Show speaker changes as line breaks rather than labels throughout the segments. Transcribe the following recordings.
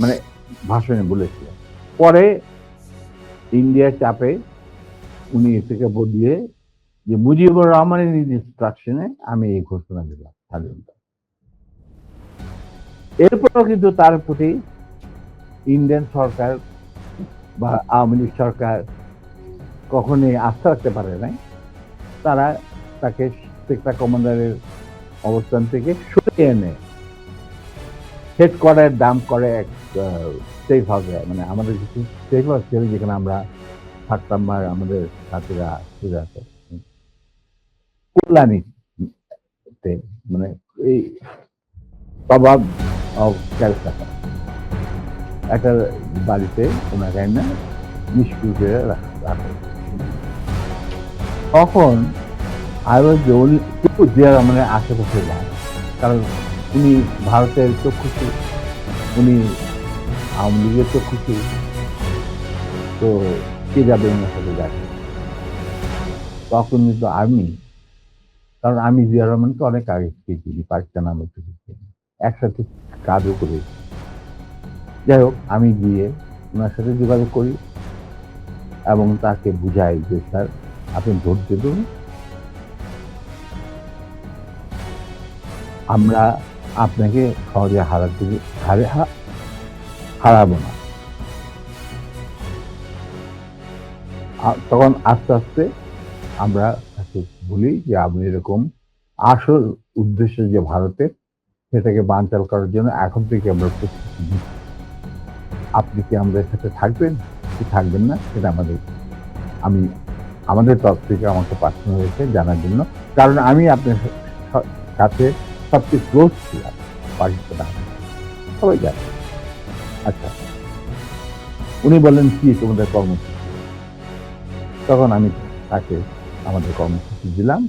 মানে ভাষণে বলেছিলেন পরে ইন্ডিয়ার চাপে উনি এ থেকে বদলিয়ে যে মুজিবুর রহমানের ইনস্ট্রাকশনে আমি এই ঘোষণা দিলাম স্বাধীনতা। এরপরও কিন্তু তার প্রতি ইন্ডিয়ান সরকার বা আওয়ামী লীগ সরকার কখনোই আস্থা রাখতে পারে নাই। তারা তাকে সেক্টর কমান্ডারের অবস্থান থেকে সরিয়ে এনে হেড কোয়ার্টারের দাম করে, এক সেফ হাউসে মানে আমাদের কিছু সেফ হাউস ছিল যেখানে আমরা থাকতাম বা আমাদের সাথীরা আসে। কল্যাণীতে মানে এই প্রভাব অফ ক্যালকাটা একটা বাড়িতে ওনাকে না নিষ্ক্রিয় করে রাখা তখন আই ওনলি মানে আশেপাশে যায় কারণ উনি ভারতের চক্ষুষী উনি আওয়ামী লীগের চক্ষুষী তো কে যাবে ওনার সাথে যাবে তখন কিন্তু আর্মি কারণ আমি জিয়া রহমানকে অনেক আগে থেকে চিনি পাকিস্তান থেকে একসাথে কাজও করেছি। যাই হোক, আমি গিয়ে ওনার সাথে যোগাযোগ করি এবং তাকে বুঝাই যে, স্যার, আপনি ধৈর্য ধরুন। আমরা আপনাকে সহজে হারাতে হারে হারাবো না। তখন আস্তে আস্তে আমরা তাকে বলি যে, আপনি এরকম আসল উদ্দেশ্য যে ভারতের, সেটাকে বানচাল করার জন্য এখন থেকে আমরা প্রস্তুতি আপনি কি আমাদের সাথে থাকবেন? কি থাকবেন না? সেটা আমাদের, আমি, আমাদের তরফ থেকে আমাকে পাঠানো হয়েছে জানার জন্য। কারণ আমি আপনার সাথে সবচেয়ে ক্লোজ ছিলাম পাকিস্তান। সবাই জানে। আচ্ছা উনি বললেন কি তোমাদের কর্মসূচি? তখন আমি তাকে আমাদের কর্মসূচি দিলাম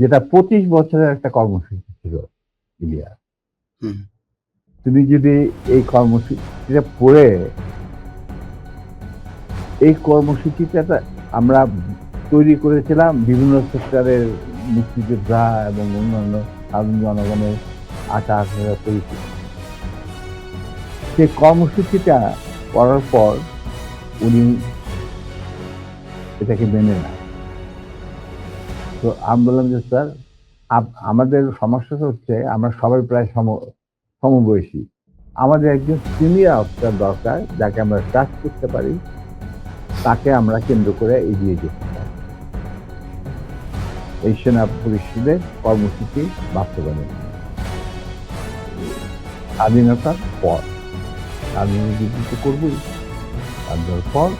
যেটা পঁচিশ বছরের একটা কর্মসূচি ছিল ইলিয়া তুমি যদি এই কর্মসূচিটা পড়ে এই কর্মসূচিটা আমরা তৈরি করেছিলাম বিভিন্ন সেক্টরের মুক্তিযোদ্ধা এবং অন্যান্য সাধারণ জনগণের আশা আকাঙ্ক্ষা পরিচিত সেই কর্মসূচিটা করার পর উনি এটাকে মেনে নেয় তো আমি বললাম যে, স্যার আমাদের সমস্যাটা হচ্ছে আমরা সবাই প্রায় সম, সমবয়সী। আমাদের একজন সিনিয়র অফিসার দরকার, যাকে আমরা ট্রাস্ট করতে পারি, তাকে আমরা কেন্দ্র করে এগিয়ে যেতে। এই সেনা পরিষদের কর্মসূচি বাস্তবায়নের। স্বাধীনতার পর। স্বাধীনতা করবই। স্বাধীনতার পর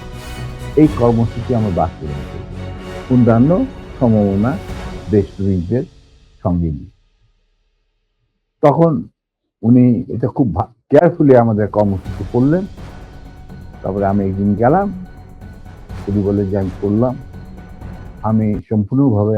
এই কর্মসূচি আমরা বাস্তবায়ন করব। অন্যান্য সম্ভাবনা দেশপ্রেমিকদের সঙ্গে নিয়ে। তখন উনি এটা খুব কেয়ারফুলি আমাদের কর্মসূচি করলেন। তারপরে আমি একদিন গেলাম। উনি বলে যে, আমি করলাম। আমি সম্পূর্ণভাবে